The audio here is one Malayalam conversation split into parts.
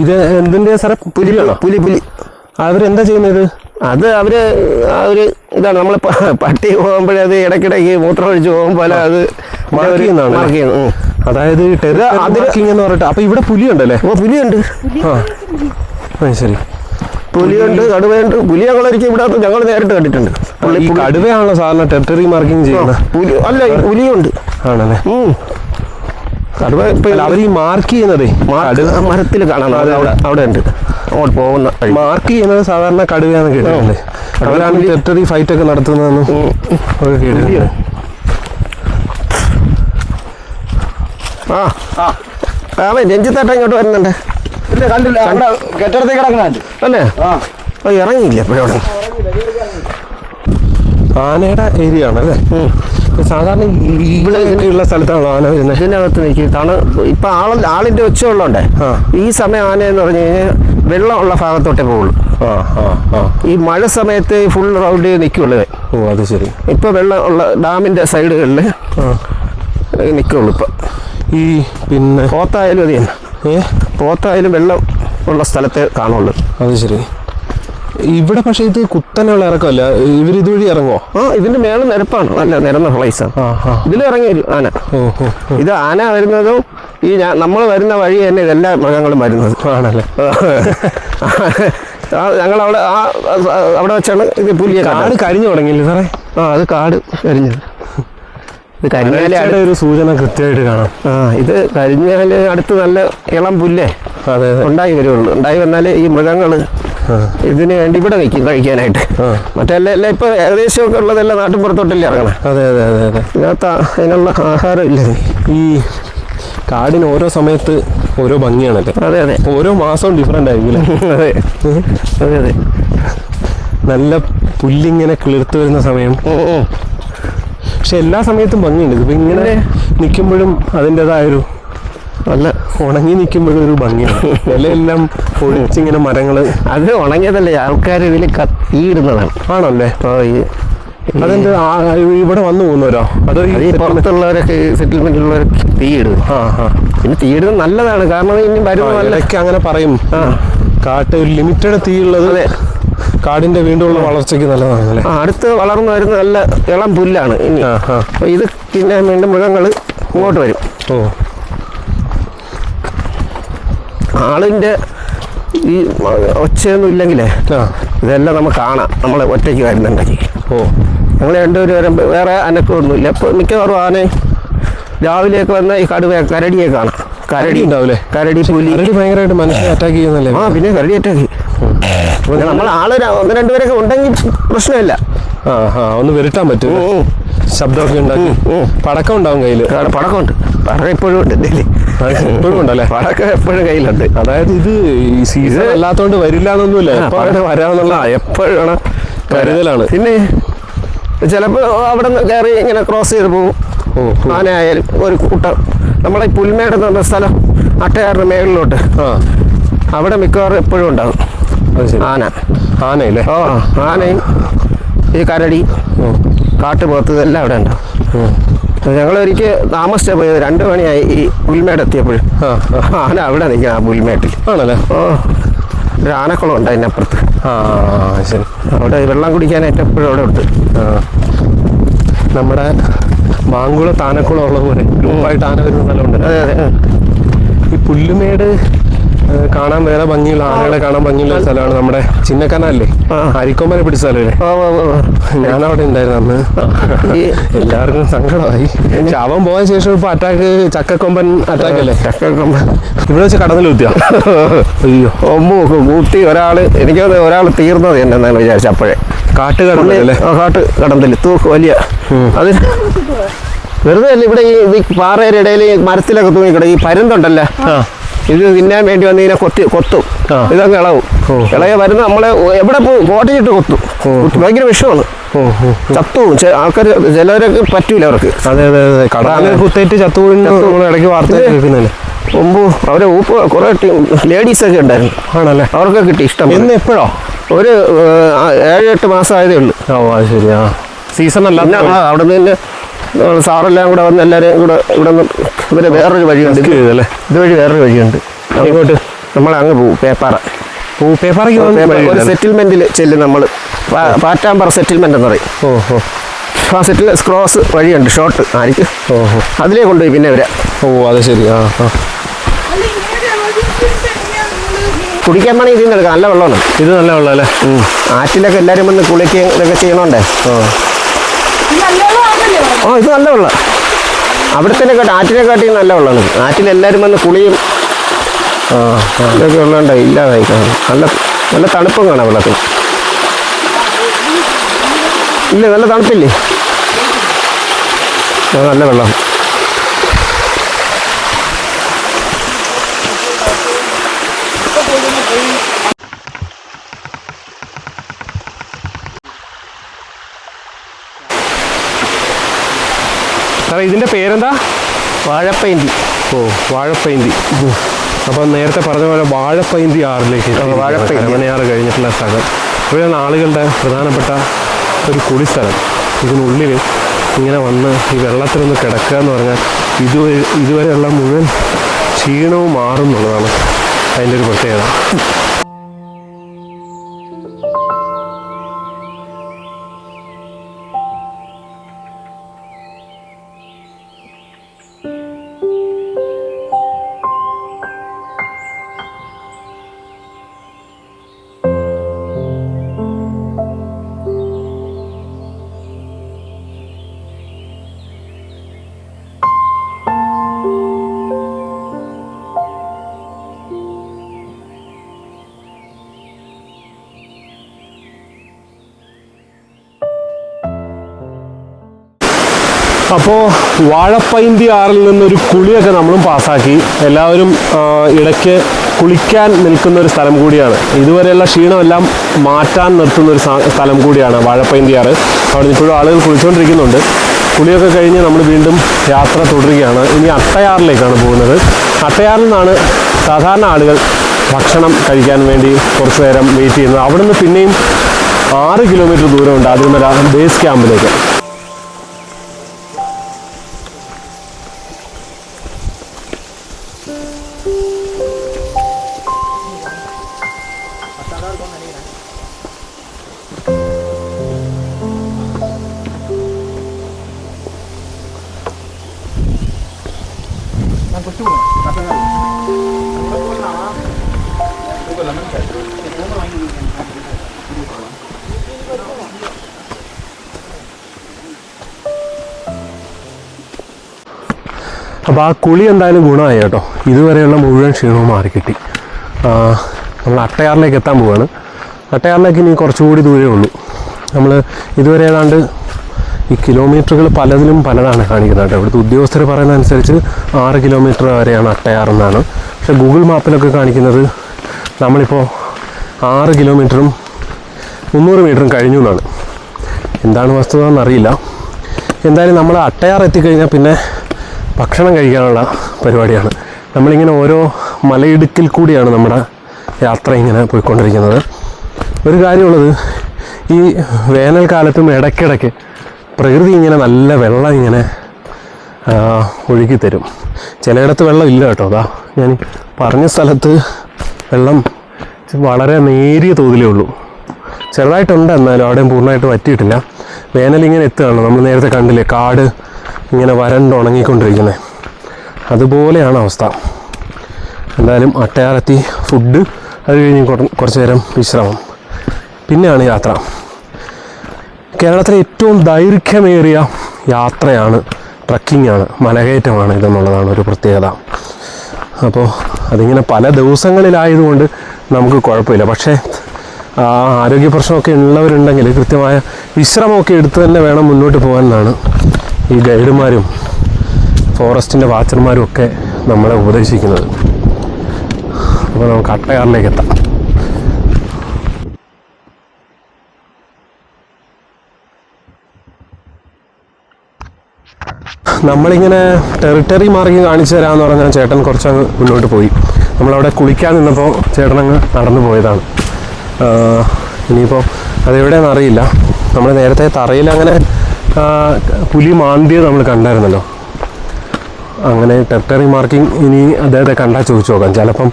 ഇത് എന്തിന്റെ സാറേ? പുലിയാണോ പുലി പുലി അവരെന്താ ചെയ്യുന്നത്? അത് അവർ ആ ഒരു ഇതാണ്. നമ്മൾ പട്ടി പോകുമ്പോഴേ അത് ഇടയ്ക്കിടയ്ക്ക് മൂത്രം ഒഴിച്ച് പോകുമ്പോൾ അത് മാർക്ക് ചെയ്യുന്നതാണ് മാർക്ക് ചെയ്യുന്നു അതായത് മാർക്കിംഗ് എന്ന് പറഞ്ഞിട്ട്. അപ്പൊ ഇവിടെ പുലിയുണ്ടല്ലേ? ഓ പുലിയുണ്ട്. ആ. ശരി. പുലിയുണ്ട് കടുവയുണ്ട്. പുലി ഞങ്ങളൊരിക്കും ഇവിടെ ഞങ്ങൾ നേരിട്ട് കണ്ടിട്ടുണ്ട്. കടുവയാണല്ലോ സാധാരണ ടെറിട്ടറി മാർക്കിംഗ് ചെയ്യുന്നത്. പുലി അല്ല പുലിയുണ്ട്. ആണല്ലേ ഉം. കടുവ ഇപ്പൊ അല്ല അവർ ഈ മാർക്ക് ചെയ്യുന്നതേ മരത്തിൽ കാണാം അത് അവിടെ അവിടെ ഉണ്ട് അങ്ങോട്ട് പോകുന്ന മാർക്ക് ചെയ്യുന്നത് സാധാരണ കടുവയാണ് കേട്ടിട്ടുണ്ട് അവരാണ് ടെറിട്ടറി ഫൈറ്റ് ഒക്കെ നടത്തുന്നതെന്ന് ഒക്കെ കേട്ടിട്ടുണ്ട്. ആ. അവൻ രഞ്ജിത്തേട്ട ഇങ്ങോട്ട് വരുന്നുണ്ട്. ഇല്ല കണ്ടില്ല. കെട്ടിടത്തിൽ അല്ലേ? ഓ ഇറങ്ങിയില്ല എപ്പോഴും ആനയുടെ ഏരിയ ആണ് അല്ലേ സാധാരണ ഇവിടെ സ്ഥലത്താണോ ആന വരുന്നത്? ഇതിനകത്ത് നിൽക്കും തണു ഇപ്പൊ ആൾ ആളിന്റെ ഒച്ച വെള്ളമുണ്ടേ ഈ സമയം ആന എന്ന് പറഞ്ഞു കഴിഞ്ഞാൽ വെള്ളമുള്ള ഭാഗത്തോട്ടേ പോകുള്ളൂ ഈ മഴ സമയത്ത് ഫുൾ റൗണ്ട് നിൽക്കുള്ളൂ ഓ അത് ശരി. ഇപ്പൊ വെള്ളം ഉള്ള ഡാമിന്റെ സൈഡുകളിൽ ആ. നിൽക്കുള്ളൂ ഇപ്പൊ. ഈ പിന്നെ പോത്തായാലും അത് തന്നെ. ഏ? പോത്തായാലും വെള്ളം ഉള്ള സ്ഥലത്തെ കാണുള്ളൂ. അത് ശരി. ഇവിടെ പക്ഷേ ഇത് കുത്തനെയുള്ള ഇറക്കമല്ല. ഇവർ ഇതുവഴി ഇറങ്ങോ ആ ഇതിന്റെ മേളിൽ നിരപ്പാണ്. അല്ല നിരന്ന പ്ലേസാണ് ഇതിൽ ഇറങ്ങി വരും ആന. ഇത് ആന വരുന്നതും ഈ നമ്മൾ വരുന്ന വഴി തന്നെ ഇതെല്ലാ മൃഗങ്ങളും വരുന്നത്. ആണല്ലേ? ഞങ്ങൾ അവിടെ ആ അവിടെ വെച്ചാണ് ഇത് പുലിയെ കാട് കരിഞ്ഞു തുടങ്ങിയില്ലേ സാറേ? ആ അത് കാട് കരിഞ്ഞത്. ഇത് കരിഞ്ഞാൽ ഒരു സൂചന കൃത്യമായിട്ട് കാണാം. ആ ഇത് കരിഞ്ഞാൽ അടുത്ത് നല്ല ഇളം പുല്ലേ ഉണ്ടായി വരുള്ളൂ. ഉണ്ടായി വന്നാൽ ഈ മൃഗങ്ങൾ. ഇതിന് വേണ്ടി ഇവിടെ നിൽക്കും കഴിക്കാനായിട്ട്. മറ്റേ മറ്റെല്ലാം എല്ലാം ഇപ്പൊ ഏകദേശം ഒക്കെ ഉള്ളതെല്ലാം നാട്ടിൻപുറത്തോട്ടല്ലേ ഇറങ്ങണം? അതെ അതെ അതെ അതെ. ഇതിനകത്ത് അതിനുള്ള ആഹാരം ഇല്ല? ഈ കാടിന് ഓരോ സമയത്ത് ഓരോ ഭംഗിയാണല്ലേ? അതെ അതെ. ഓരോ മാസവും ഡിഫറെന്റ് ആയിരിക്കും അതെ. അതെ അതെ. നല്ല പുല്ലിങ്ങനെ കിളിർത്ത് വരുന്ന സമയം. പക്ഷെ എല്ലാ സമയത്തും ഭംഗിയുണ്ട്. ഇപ്പൊ ഇങ്ങനെ നിൽക്കുമ്പോഴും അതിന്റെതായൊരു നല്ല ഉണങ്ങി നിൽക്കുമ്പോഴും ഒരു ഭംഗിയാണ്. ഇലയെല്ലാം ഒഴിച്ചിങ്ങനെ മരങ്ങൾ. അത് ഉണങ്ങിയതല്ലേ ആൾക്കാർ ഇതിൽ കത്തിയിടുന്നതാണ് ആണല്ലേ? ഈ അതെന്ത്? ഇവിടെ വന്നു പോകുന്നവരോ അതോ ഈ പുറത്തുള്ളവരൊക്കെ സെറ്റിൽമെന്റിലുള്ളവരൊക്കെ തീയിടും ആ ആ. പിന്നെ തീയിടുന്നത് നല്ലതാണ്. കാരണം ഇനി വരുമ്പോൾ അങ്ങനെ പറയും. ആ. കാട്ട് ഒരു ലിമിറ്റഡ് തീയുള്ളത് അതെ. കാടിന്റെ വീണ്ടുമുള്ള വളർച്ചയ്ക്ക് നല്ലതാണല്ലേ ആ, അടുത്ത് വളർന്നു വരുന്ന നല്ല ഇളം പുല്ലാണ് ഇനി. ആ ആ. ഇത് പിന്നെ വീണ്ടും മൃഗങ്ങൾ ഇങ്ങോട്ട് വരും. ഓ. ആളിന്റെ ഈ ഒച്ചയൊന്നും ഇല്ലെങ്കിലേ ഇതെല്ലാം നമുക്ക് കാണാം. നമ്മൾ ഒറ്റയ്ക്ക് വരുന്നുണ്ടെങ്കിൽ ഓ. ഞങ്ങൾ രണ്ടുപേരും വരുമ്പോൾ വേറെ അനക്കമൊന്നുമില്ല. ഇപ്പോൾ മിക്കവാറും ആന രാവിലെയൊക്കെ വന്ന ഈ കടുവ കരടിയെ കാണാം. കരടി. ഉണ്ടാവില്ലേ? കരടി പുലി. കരടി ഭയങ്കരമായിട്ട് മനുഷ്യനെ അറ്റാക്ക് ചെയ്യുന്നല്ലേ? ആ പിന്നെ കരടി അറ്റാക്ക് നമ്മൾ ആൾ ഒന്ന് രണ്ടുപേരൊക്കെ ഉണ്ടെങ്കിൽ പ്രശ്നമില്ല. ആ ആ ഒന്ന് വിരട്ടാൻ പറ്റും. ശബ്ദമൊക്കെ ഉണ്ടാക്കി. പടക്കം ഉണ്ടാവും കയ്യിൽ പടക്കം പടക്കമുണ്ട്. പടക്കം എപ്പോഴും ഉണ്ട് എപ്പോഴും ഉണ്ടല്ലേ? പടക്കം എപ്പോഴും കയ്യിലുണ്ട്. അതായത് ഇത് ഈ സീസൺ അല്ലാത്തോണ്ട് വരില്ല എന്നൊന്നുമില്ല. വരാന്നുള്ള എപ്പോഴാണ് വരാമെന്നുള്ള കരുതലാണ്. പിന്നെ ചിലപ്പോൾ അവിടെ നിന്ന് കയറി ഇങ്ങനെ ക്രോസ് ചെയ്ത് പോകും. ആനയായാലും ഒരു കൂട്ടം. നമ്മളെ ഈ പുൽമേട് എന്ന് പറഞ്ഞ സ്ഥലം അട്ടയാറിന് മേളിലോട്ട്. അവിടെ മിക്കവാറും എപ്പോഴും ഉണ്ടാകും. ആന. ആനയില്ലേ? ഓ ആനയും ഈ കരടി. ഓ കാട്ടുപോത്ത് ഇതെല്ലാം അവിടെ ഉണ്ടാവും ഞങ്ങൾ ഒരിക്കൽ താമസിച്ചാൽ പോയത് രണ്ട് മണിയായി ഈ പുൽമേട് എത്തിയപ്പോഴും. ആന അവിടെ നിൽക്കണം ആ പുൽമേട്ടിൽ. ആണല്ലേ? ഓ ഒരു ആനക്കുളം ഉണ്ട് അതിനപ്പുറത്ത്. ആ ശരി. അവിടെ വെള്ളം കുടിക്കാനായിട്ട് എപ്പോഴും അവിടെ ഉണ്ട്. നമ്മുടെ മാങ്കുളത്ത് ആനക്കുളം ഉള്ള പോലെ ഗ്രൂപ്പായിട്ട് ആന വരുന്ന സ്ഥലമുണ്ട് അതെ അതെ. ഈ പുല്ലുമേട് കാണാൻ വേറെ ഭംഗിയുള്ള ആനകളെ കാണാൻ ഭംഗിയുള്ള സ്ഥലമാണ് നമ്മുടെ ചിന്നക്കനല്ലേ ആ. അരിക്കൊമ്പനെ പിടിച്ച സ്ഥലമല്ലേ? ഞാൻ ഓ ഉണ്ടായിരുന്നു അന്ന്. എല്ലാവർക്കും സങ്കടമായി. അവൻ പോയ ശേഷം ഇപ്പൊ അറ്റാക്ക് ചക്കക്കൊമ്പൻ അറ്റാക്ക് അല്ലേ? ചക്കക്കൊമ്പൻ. ഇവിടെ വെച്ച് കടന്നിൽ അയ്യോ. ഒമ്പു കൂട്ടി ഒരാൾ എനിക്ക് ഒരാൾ തീർന്നത് എന്നെന്നാണ് വിചാരിച്ചത് അപ്പോഴേ. കാട്ടുകടന്നല്ലേ ആ, കാട്ട് കടന്നില്ല തൂക്ക് വലിയ. അത് വെറുതെ അല്ല ഇവിടെ ഈ പാറയുടെ ഇടയിൽ മരത്തിലൊക്കെ തൂങ്ങി കിടക്കും ഈ പരുന്തുണ്ടല്ലോ? ഇത് തിന്നാൻ വേണ്ടി വന്ന് ഇതിനെ കൊത്തി കൊത്തും. ഇതങ്ങ് ഇളവും. ഇളയ വരുന്ന നമ്മളെ എവിടെ പോകും കോട്ടച്ചിട്ട് കൊത്തും. ഭയങ്കര വിഷമാണ്. ഓ ആൾക്കാർ ചിലവരൊക്കെ പറ്റൂല അവർക്ക്. അതെ അതെ അതെ. കടന്ന് കുത്തേറ്റ് ഇടയ്ക്ക് വാർത്ത കേൾക്കുന്നില്ലേ മുമ്പ് അവരെ ഊപ്പ് കുറേ ലേഡീസൊക്കെ ഉണ്ടായിരുന്നു. ആണല്ലേ? അവർക്കൊക്കെ കിട്ടി ഇഷ്ടം ഇന്ന് എപ്പോഴോ? ഒരു ഏഴ് എട്ട് മാസം ആയതേ ഉള്ളൂ. ഓ അത് ശരിയാ സീസൺ അല്ല അവിടെ നിന്ന് തന്നെ സാറെല്ലാം കൂടെ വന്ന് എല്ലാവരെയും കൂടെ ഇവിടെ നിന്ന് ഇവരെ വേറൊരു വഴിയുണ്ട് ഇത് വഴി ഇതുവഴി വേറൊരു വഴിയുണ്ട് ഇങ്ങോട്ട്. നമ്മൾ അങ്ങ് പോകും പേപ്പാറ ഒരു സെറ്റിൽമെന്റിൽ ചെല്ലും നമ്മൾ പാറ്റാമ്പറ സെറ്റിൽമെന്റ് എന്ന് പറയും. ഓ ഓ. ആ സെറ്റിൽ ക്രോസ് വഴിയുണ്ട്. ഷോർട്ട് ആയിരിക്കും. ഓഹോ അതിലേ കൊണ്ടുപോയി പിന്നെ വരാം. ഓ അത് ശരി. ആ ആ. കുടിക്കാൻ വേണമെങ്കിൽ ഇതിൽ നിന്ന് എടുക്കാം. നല്ല വെള്ളമാണ്. ഇത് നല്ല വെള്ളം അല്ലേ ആറ്റിലൊക്കെ എല്ലാവരും വന്ന് കുളിക്കുകയും ഇതൊക്കെ ചെയ്യണോണ്ടേ? ഓ. ആ ഇത് നല്ല വെള്ളം. അവിടത്തെ ആറ്റിനെ കാട്ടിയും നല്ല വെള്ളമാണ്. ആറ്റിൽ എല്ലാവരും വന്ന് കുളിയും ഇതൊക്കെ ഉള്ളതുകൊണ്ട് ഇല്ലാതായി കാണും. നല്ല നല്ല തണുപ്പും കാണാം വെള്ളത്തിൽ. ഇല്ല നല്ല തണുപ്പില്ലേ? നല്ല വെള്ളം. സാറേ ഇതിന്റെ പേരെന്താ? വാഴപ്പൈന്തി. ഓ വാഴപ്പൈന്തി. അപ്പം നേരത്തെ പറഞ്ഞ പോലെ വാഴപ്പൈന്തി ആറിലേക്ക് എത്തിയിരിക്കുകയാണ്. വാഴപ്പൈന്തി. കരമനയാറ് കഴിഞ്ഞിട്ടുള്ള സ്ഥലം. ഇവിടെയാണ് ആളുകളുടെ പ്രധാനപ്പെട്ട ഒരു കുടിസ്ഥലം. ഇതിനുള്ളിൽ ഇങ്ങനെ വന്ന് ഈ വെള്ളത്തിലൊന്ന് കിടക്കുക എന്ന് പറഞ്ഞാൽ ഇതുവരെ ഇതുവരെയുള്ള മുഴുവൻ ക്ഷീണവും മാറും എന്നുള്ളതാണ് അതിന്റെ ഒരു പ്രത്യേകത. അപ്പോൾ വാഴപ്പൈന്തി ആറിൽ നിന്നൊരു കുളിയൊക്കെ നമ്മളും പാസ്സാക്കി. എല്ലാവരും ഇടയ്ക്ക് കുളിക്കാൻ നിൽക്കുന്ന ഒരു സ്ഥലം കൂടിയാണ്. ഇതുവരെയുള്ള ക്ഷീണമെല്ലാം മാറ്റാൻ നിർത്തുന്ന ഒരു സ്ഥലം കൂടിയാണ് വാഴപ്പൈന്തി ആറ്. അവിടെ ഇപ്പോഴും ആളുകൾ കുളിച്ചുകൊണ്ടിരിക്കുന്നുണ്ട് കുളിയൊക്കെ കഴിഞ്ഞ് നമ്മൾ വീണ്ടും യാത്ര തുടരുകയാണ്. ഇനി അട്ടയാറിലേക്കാണ് പോകുന്നത്. അട്ടയാറിൽ നിന്നാണ് സാധാരണ ആളുകൾ ഭക്ഷണം കഴിക്കാൻ വേണ്ടി കുറച്ച് നേരം വെയിറ്റ് ചെയ്യുന്നത്. അവിടുന്ന് പിന്നെയും ആറ് കിലോമീറ്റർ ദൂരമുണ്ട്. അതിമല ബേസ് ക്യാമ്പിലേക്ക് അപ്പോൾ ആ കുളി എന്തായാലും ഗുണമായി കേട്ടോ. ഇതുവരെയുള്ള മുഴുവൻ ക്ഷീണവും മാറിക്കിട്ടി കിട്ടി. നമ്മൾ അട്ടയാറിലേക്ക് എത്താൻ പോവാണ്. അട്ടയാറിലേക്ക് ഇനി കുറച്ചുകൂടി ദൂരമേ ഉള്ളൂ. നമ്മൾ ഇതുവരെ ഏതാണ്ട് ഈ കിലോമീറ്ററുകൾ പലതിലും പലതാണ് കാണിക്കുന്നത് കേട്ടോ. ഇവിടുത്തെ ഉദ്യോഗസ്ഥർ പറയുന്ന അനുസരിച്ച് ആറ് കിലോമീറ്റർ വരെയാണ് അട്ടയാറെന്നാണ്. പക്ഷേ ഗൂഗിൾ മാപ്പിലൊക്കെ കാണിക്കുന്നത് നമ്മളിപ്പോൾ ആറ് കിലോമീറ്ററും മുന്നൂറ് മീറ്ററും കഴിഞ്ഞു എന്നാണ്. എന്താണ് വസ്തുത എന്നറിയില്ല എന്തായാലും നമ്മൾ അട്ടയാർ എത്തിക്കഴിഞ്ഞാൽ പിന്നെ ഭക്ഷണം കഴിക്കാനുള്ള പരിപാടിയാണ്. നമ്മളിങ്ങനെ ഓരോ മലയിടുക്കിൽ കൂടിയാണ് നമ്മുടെ യാത്ര ഇങ്ങനെ പോയിക്കൊണ്ടിരിക്കുന്നത്. ഒരു കാര്യമുള്ളത് ഈ വേനൽക്കാലത്തും ഇടയ്ക്കിടയ്ക്ക് പ്രകൃതി ഇങ്ങനെ നല്ല വെള്ളം ഇങ്ങനെ ഒഴുകി തരും. ചിലയിടത്ത് വെള്ളം ഇല്ല കേട്ടോ. അതാ ഞാൻ പറഞ്ഞ സ്ഥലത്ത് വെള്ളം വളരെ നേരിയ തോതിലേ ഉള്ളൂ. ചെറുതായിട്ടുണ്ട് എന്നാലും അവിടെയും പൂർണമായിട്ട് പറ്റിയിട്ടില്ല വേനൽ ഇങ്ങനെ എത്തുകയാണ്. നമ്മൾ നേരത്തെ കണ്ടില്ലേ കാട് ഇങ്ങനെ വരണ്ട് ഉണങ്ങിക്കൊണ്ടിരിക്കുന്നത് അതുപോലെയാണ് അവസ്ഥ. എന്തായാലും അട്ടയാറെത്തി ഫുഡ് അത് കഴിഞ്ഞ് കുറ- കുറച്ച് നേരം വിശ്രമം. പിന്നെയാണ് യാത്ര. കേരളത്തിലെ ഏറ്റവും ദൈർഘ്യമേറിയ യാത്രയാണ് ട്രക്കിംഗ് ആണ് മലകയറ്റമാണ് ഇതെന്നുള്ളതാണ് ഒരു പ്രത്യേകത. അപ്പോൾ അതിങ്ങനെ പല ദിവസങ്ങളിലായതുകൊണ്ട് നമുക്ക് കുഴപ്പമില്ല. പക്ഷേ ആരോഗ്യ പ്രശ്നമൊക്കെ ഉള്ളവരുണ്ടെങ്കിൽ കൃത്യമായ വിശ്രമമൊക്കെ എടുത്തു തന്നെ വേണം മുന്നോട്ട് പോകാനാണ് ഈ ഗൈഡുമാരും ഫോറസ്റ്റിന്റെ വാച്ചർമാരും ഒക്കെ നമ്മളെ ഉപദേശിക്കുന്നത്. അപ്പോൾ നമുക്ക് അട്ടയാറിലേക്ക് എത്താം. നമ്മളിങ്ങനെ ടെറിട്ടറി മാർഗം കാണിച്ചു തരാമെന്ന് പറഞ്ഞാൽ ചേട്ടൻ കുറച്ചങ്ങ് മുന്നോട്ട് പോയി. നമ്മളവിടെ കുളിക്കാൻ നിന്നപ്പോൾ ചേട്ടനങ്ങ് നടന്നു പോയതാണ്. ഇനിയിപ്പോൾ അതെവിടെയാണെന്ന് അറിയില്ല. നമ്മൾ നേരത്തെ തറയിൽ അങ്ങനെ പുലി മാന്തിയത് നമ്മൾ കണ്ടായിരുന്നല്ലോ. അങ്ങനെ ടെറിട്ടറി മാർക്കിംഗ് ഇനി അദ്ദേഹത്തെ കണ്ടാൽ ചോദിച്ചു നോക്കാം. ചിലപ്പം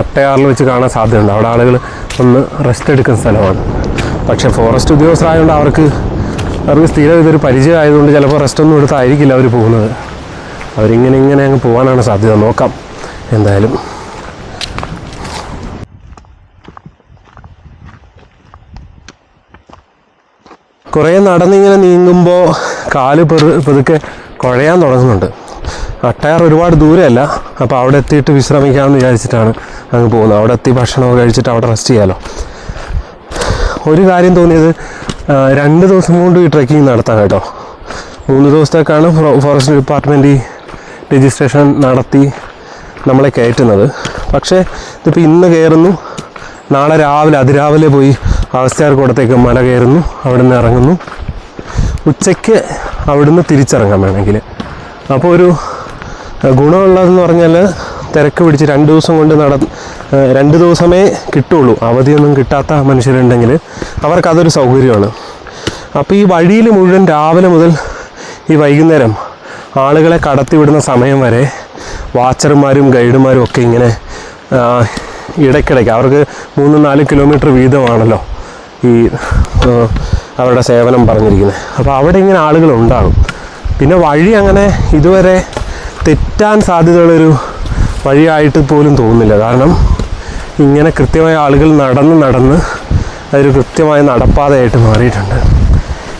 അട്ടയാറിൽ വെച്ച് കാണാൻ സാധ്യതയുണ്ട്. അവിടെ ആളുകൾ ഒന്ന് റെസ്റ്റ് എടുക്കുന്ന സ്ഥലമാണ്. പക്ഷേ ഫോറസ്റ്റ് ഉദ്യോഗസ്ഥരായതുകൊണ്ട് അവർക്ക് അവർക്ക് സ്ഥിരം ഇതൊരു പരിചയം ആയതുകൊണ്ട് ചിലപ്പോൾ റെസ്റ്റ് ഒന്നും എടുത്തായിരിക്കില്ല അവർ പോകുന്നത്. അവരിങ്ങനെ ഇങ്ങനെ അങ്ങ് പോകാനാണ് സാധ്യത. നോക്കാം. എന്തായാലും. കുറേ നടന്നിങ്ങനെ നീങ്ങുമ്പോൾ കാൽ പെറു പെതുക്കെ കുഴയാൻ തുടങ്ങുന്നുണ്ട്. അട്ടയാർ ഒരുപാട് ദൂരമല്ല അപ്പോൾ അവിടെ എത്തിയിട്ട് വിശ്രമിക്കാമെന്ന് വിചാരിച്ചിട്ടാണ് അങ്ങ് പോകുന്നത്. അവിടെ എത്തി ഭക്ഷണമൊക്കെ കഴിച്ചിട്ട് അവിടെ റെസ്റ്റ് ചെയ്യാമല്ലോ ഒരു കാര്യം തോന്നിയത് രണ്ട് ദിവസം കൊണ്ട് ഈ ട്രെക്കിംഗ് നടത്താം കേട്ടോ. മൂന്ന് ദിവസത്തേക്കാണ് ഫോറസ്റ്റ് ഡിപ്പാർട്ട്മെന്റ് ഈ രജിസ്ട്രേഷൻ നടത്തി നമ്മളെ കയറ്റുന്നത്. പക്ഷേ ഇതിപ്പോൾ ഇന്ന് കയറുന്നു. നാളെ രാവിലെ അതിരാവിലെ പോയി അവസ്ഥയാർക്കൂടത്തേക്ക് മല കയറുന്നു. അവിടെ നിന്ന് ഇറങ്ങുന്നു. ഉച്ചയ്ക്ക് അവിടുന്ന് തിരിച്ചിറങ്ങാം വേണമെങ്കിൽ. അപ്പോൾ ഒരു ഗുണമുള്ളതെന്ന് പറഞ്ഞാൽ തിരക്ക് പിടിച്ച് രണ്ട് ദിവസം കൊണ്ട് നട രണ്ട് ദിവസമേ കിട്ടുള്ളൂ. അവധിയൊന്നും കിട്ടാത്ത മനുഷ്യരുണ്ടെങ്കിൽ അവർക്കതൊരു സൗകര്യമാണ്. അപ്പോൾ ഈ വഴിയിൽ മുഴുവൻ രാവിലെ മുതൽ ഈ വൈകുന്നേരം ആളുകളെ കടത്തിവിടുന്ന സമയം വരെ വാച്ചർമാരും ഗൈഡുമാരും ഒക്കെ ഇങ്ങനെ ഇടയ്ക്കിടയ്ക്ക് അവർക്ക് മൂന്ന് നാല് കിലോമീറ്റർ വീതമാണല്ലോ ഈ അവരുടെ സേവനം പറഞ്ഞിരിക്കുന്നത്. അപ്പോൾ അവിടെ ഇങ്ങനെ ആളുകൾ ഉണ്ടാകും. പിന്നെ വഴി അങ്ങനെ ഇതുവരെ തെറ്റാൻ സാധ്യതയുള്ളൊരു വഴിയായിട്ട് പോലും തോന്നുന്നില്ല. കാരണം ഇങ്ങനെ കൃത്യമായ ആളുകൾ നടന്ന് നടന്ന് അതൊരു കൃത്യമായ നടപ്പാതയായിട്ട് മാറിയിട്ടുണ്ട്.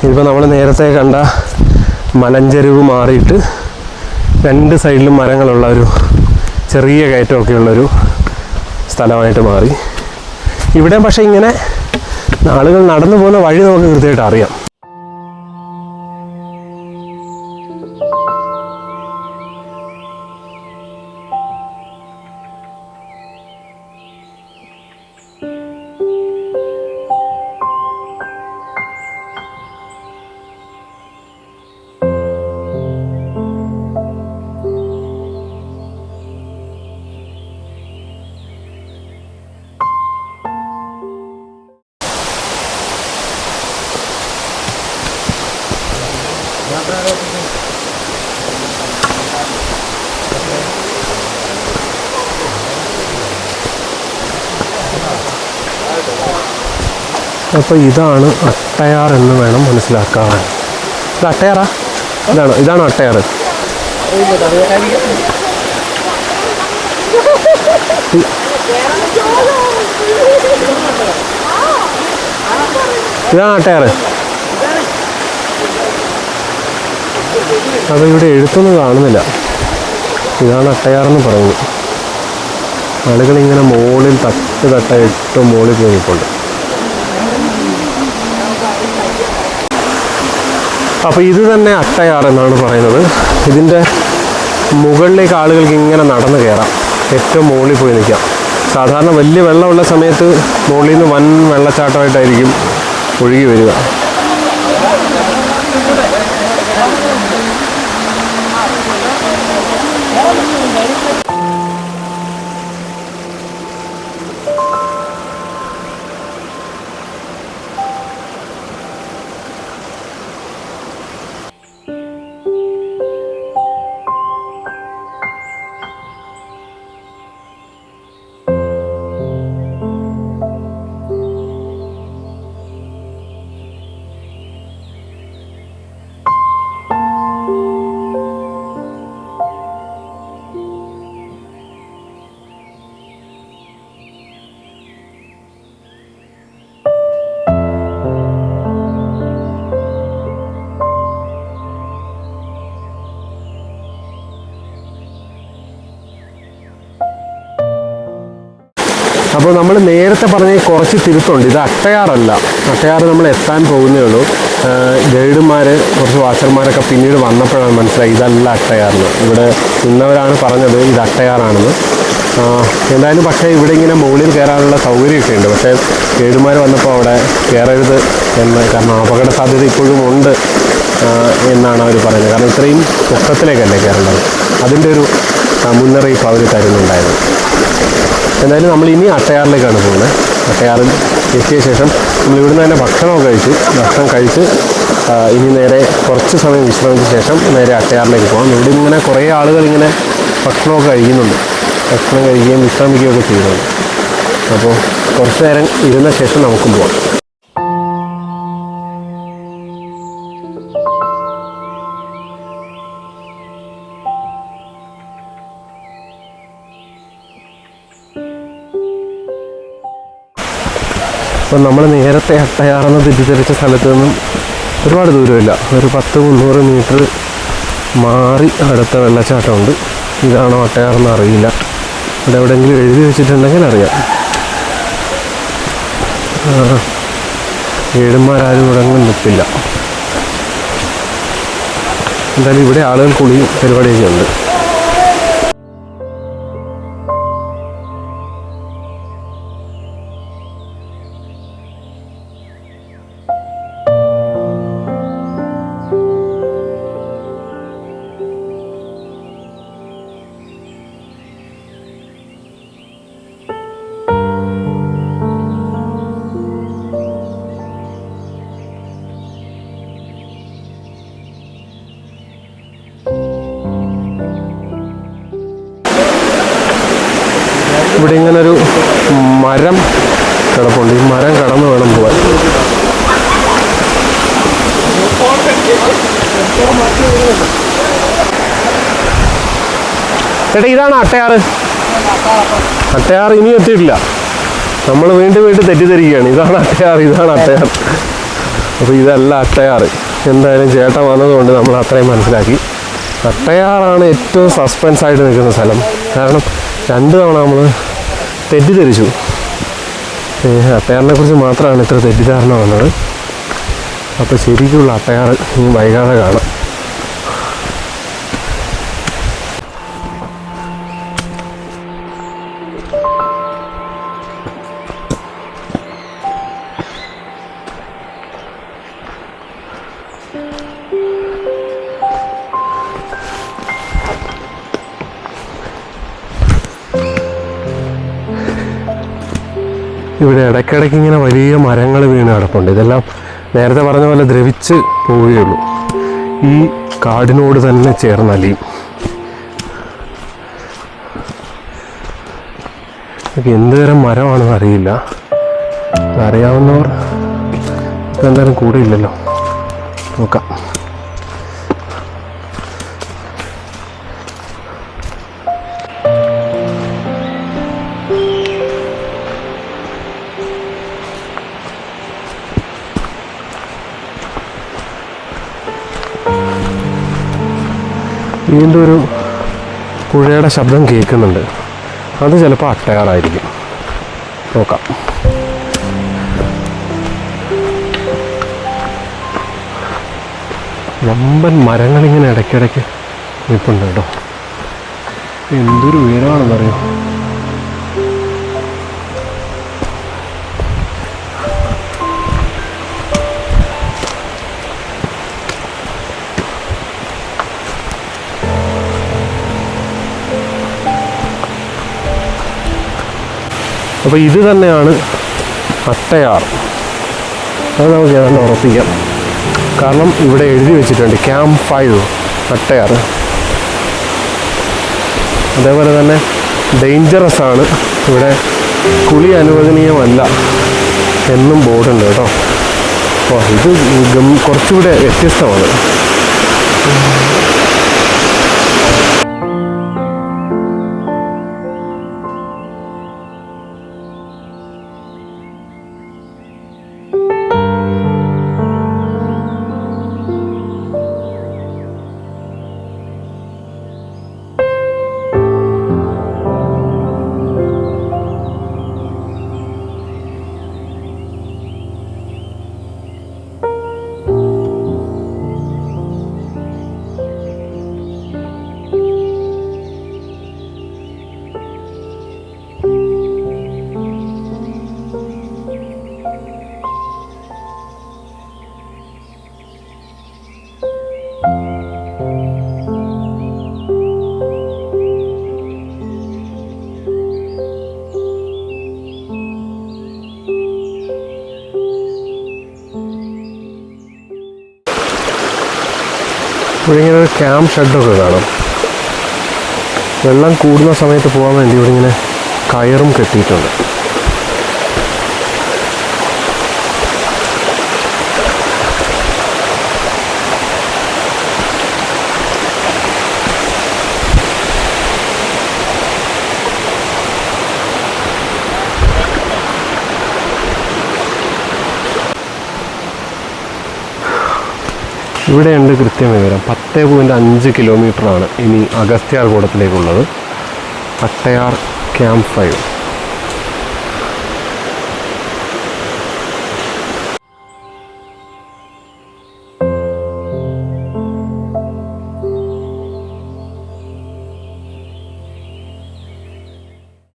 ഇതിപ്പോൾ നമ്മൾ നേരത്തെ കണ്ട മലഞ്ചെരുവ് മാറിയിട്ട് രണ്ട് സൈഡിലും മരങ്ങളുള്ള ഒരു ചെറിയ കയറ്റമൊക്കെ ഉള്ളൊരു സ്ഥലമായിട്ട് മാറി. ഇവിടെ പക്ഷേ ഇങ്ങനെ ആളുകൾ നടന്നു പോകുന്ന വഴി നമുക്ക് കൃത്യമായിട്ട് അറിയാം. അപ്പോൾ ഇതാണ് അട്ടയാർ എന്ന് വേണം മനസ്സിലാക്കാൻ. ഇത് അട്ടയാറാ? ഇതാണ്? ഇതാണ് അട്ടയാർ ഇതാണ് അട്ടയാർ അത് ഇവിടെ എഴുത്തൊന്നും കാണുന്നില്ല. ഇതാണ് അട്ടയാറെന്ന് പറയുന്നത്. ആളുകൾ ഇങ്ങനെ മുകളിൽ തട്ട് തട്ട ഇട്ട് മുകളിൽ പോയി നിൽപ്പുണ്ട് അപ്പോൾ ഇത് തന്നെ അട്ടയാർ എന്നാണ് പറയുന്നത്. ഇതിന്റെ മുകളിലേക്ക് ആളുകൾക്ക് ഇങ്ങനെ നടന്നു കയറാം. ഏറ്റവും മുകളിൽ പോയി നിൽക്കാം. സാധാരണ വലിയ വെള്ളമുള്ള സമയത്ത് മുകളിൽ നിന്ന് വൻ വെള്ളച്ചാട്ടമായിട്ടായിരിക്കും ഒഴുകി വരിക. അപ്പോൾ നമ്മൾ നേരത്തെ പറഞ്ഞ കുറച്ച് തിരുത്തുണ്ട്. ഇത് അട്ടയാറല്ല. അട്ടയാറ് നമ്മൾ എത്താൻ പോകുന്നേ ഉള്ളൂ. ഗൈഡുമാർ കുറച്ച് വാച്ചർമാരൊക്കെ പിന്നീട് വന്നപ്പോഴാണ് മനസ്സിലായി ഇതല്ല അട്ടയാറെന്ന്. ഇവിടെ നിന്നവരാണ് പറഞ്ഞത് ഇത് അട്ടയാറാണെന്ന്. എന്തായാലും പക്ഷേ ഇവിടെ ഇങ്ങനെ മുകളിൽ കയറാനുള്ള സൗകര്യമൊക്കെ ഉണ്ട്. പക്ഷേ ഗൈഡുമാർ വന്നപ്പോൾ അവിടെ കയറരുത് എന്ന് കാരണം അപകട സാധ്യത ഇപ്പോഴും ഉണ്ട് എന്നാണ് അവർ പറയുന്നത്. കാരണം ഇത്രയും പൊക്കത്തിലേക്കല്ലേ കയറേണ്ടത്. അതിന്റെ ഒരു മുന്നറിയിപ്പ് അവർ തരുന്നുണ്ടായിരുന്നു. എന്തായാലും നമ്മൾ ഇനി അട്ടയാറിലേക്കാണ് പോകുന്നത്. അട്ടയാറിൽ എത്തിയ ശേഷം നമ്മൾ ഇവിടുന്ന് തന്നെ ഭക്ഷണമൊക്കെ കഴിച്ചു ഭക്ഷണം കഴിച്ച് ഇനി നേരെ കുറച്ച് സമയം വിശ്രമിച്ച ശേഷം നേരെ അട്ടയാറിലേക്ക് പോകാം. ഇവിടെ ഇങ്ങനെ കുറേ ആളുകൾ ഇങ്ങനെ ഭക്ഷണമൊക്കെ കഴിക്കുന്നുണ്ട്. ഭക്ഷണം കഴിക്കുകയും വിശ്രമിക്കുകയൊക്കെ ചെയ്യുന്നുണ്ട്. അപ്പോൾ കുറച്ച് നേരം ഇരുന്ന ശേഷം നമുക്ക് പോവാം നമ്മൾ നേരത്തെ അട്ടയാറെന്ന് തെറ്റിദ്ധരിച്ച സ്ഥലത്ത് നിന്നും ഒരുപാട് ദൂരമില്ല. ഒരു പത്ത് മുന്നൂറ് മീറ്റർ മാറി അടുത്ത വെള്ളച്ചാട്ടമുണ്ട്. ഇതാണോ അട്ടയാറെന്ന് അറിയില്ല. അവിടെ എവിടെയെങ്കിലും എഴുതി വെച്ചിട്ടുണ്ടെങ്കിൽ അറിയാം. ഏഴുമാരാരും ഇവിടെങ്ങും നിൽപ്പില്ല. എന്തായാലും ഇവിടെ ആളുകൾ കുളിയും പരിപാടിയൊക്കെ ഉണ്ട്. ഇവിടെ ഇങ്ങനെ ഒരു മരം കിടപ്പുണ്ട്. ഈ മരം കടന്നു വേണം പോവാൻ. ചേട്ടാ ഇതാണ് അട്ടയാറ് അട്ടയാറ് ഇനി എത്തിയിട്ടില്ല. നമ്മൾ വീണ്ടും വീണ്ടും തെറ്റിദ്ധരിക്കുകയാണ്. ഇതാണ് അട്ടയാറ് ഇതാണ് അട്ടയാർ. അപ്പോൾ ഇതല്ല അട്ടയാറ് എന്തായാലും ചേട്ടൻ വന്നതുകൊണ്ട് നമ്മൾ അത്രയും മനസ്സിലാക്കി. അട്ടയാറാണ് ഏറ്റവും സസ്പെൻസ് ആയിട്ട് നിൽക്കുന്ന സ്ഥലം. കാരണം രണ്ട് തവണ നമ്മൾ തെറ്റിദ്ധരിച്ചു. ഏ, അട്ടയാറിനെ കുറിച്ച് മാത്രമാണ് ഇത്ര തെറ്റിദ്ധാരണ വന്നത്. അപ്പോൾ ശരിക്കുള്ള അട്ടയാറ് ഇനി വൈകാതെ കാണാം. ഇവിടെ ഇടയ്ക്കിടയ്ക്ക് ഇങ്ങനെ വലിയ മരങ്ങൾ വീണ് കിടപ്പുണ്ട്. ഇതെല്ലാം നേരത്തെ പറഞ്ഞ പോലെ ദ്രവിച്ച് പോവുകയുള്ളൂ ഈ കാടിനോട് തന്നെ ചേർന്നലിയും എന്ത് തരം മരമാണെന്ന് അറിയില്ല. അറിയാവുന്നവർ ഇപ്പം എന്തായാലും കൂടെ ഇല്ലല്ലോ. നോക്കാം. വീണ്ടും ഒരു പുഴയുടെ ശബ്ദം കേൾക്കുന്നുണ്ട്. അത് ചിലപ്പോൾ അട്ടയാറായിരിക്കും നോക്കാം. വമ്പൻ മരങ്ങളിങ്ങനെ ഇടയ്ക്കിടയ്ക്ക് നിൽപ്പുണ്ട് കേട്ടോ. എന്തൊരു ഉയരമാണെന്നറിയോ? അപ്പോൾ ഇത് തന്നെയാണ് അട്ടയാർ. അത് നമുക്ക് ഏതാണ്ട് ഉറപ്പിക്കാം. കാരണം ഇവിടെ എഴുതി വെച്ചിട്ടുണ്ട് ക്യാമ്പ് ഫൈവ് അട്ടയാർ. അതേപോലെ തന്നെ ഡേഞ്ചറസ് ആണ്. ഇവിടെ കുളി അനുവദനീയമല്ല എന്നും ബോർഡുണ്ട് കേട്ടോ. ഓ ഇത് കുറച്ചുകൂടെ വ്യത്യസ്തമാണ്. ക്യാമ്പ് ഷെഡൊക്കെ കാണാം. വെള്ളം കൂടുന്ന സമയത്ത് പോകാൻ വേണ്ടി ഇവിടെ ഇങ്ങനെ കയറും കെട്ടിയിട്ടുണ്ട്. ഇവിടെയുണ്ട് കൃത്യം വിവരം. പത്ത് പോയിന്റ് അഞ്ച് കിലോമീറ്ററാണ് ഇനി അഗസ്ത്യാർ കൂടത്തിലേക്കുള്ളത് അട്ടയാർ ക്യാമ്പ് ഫൈവ്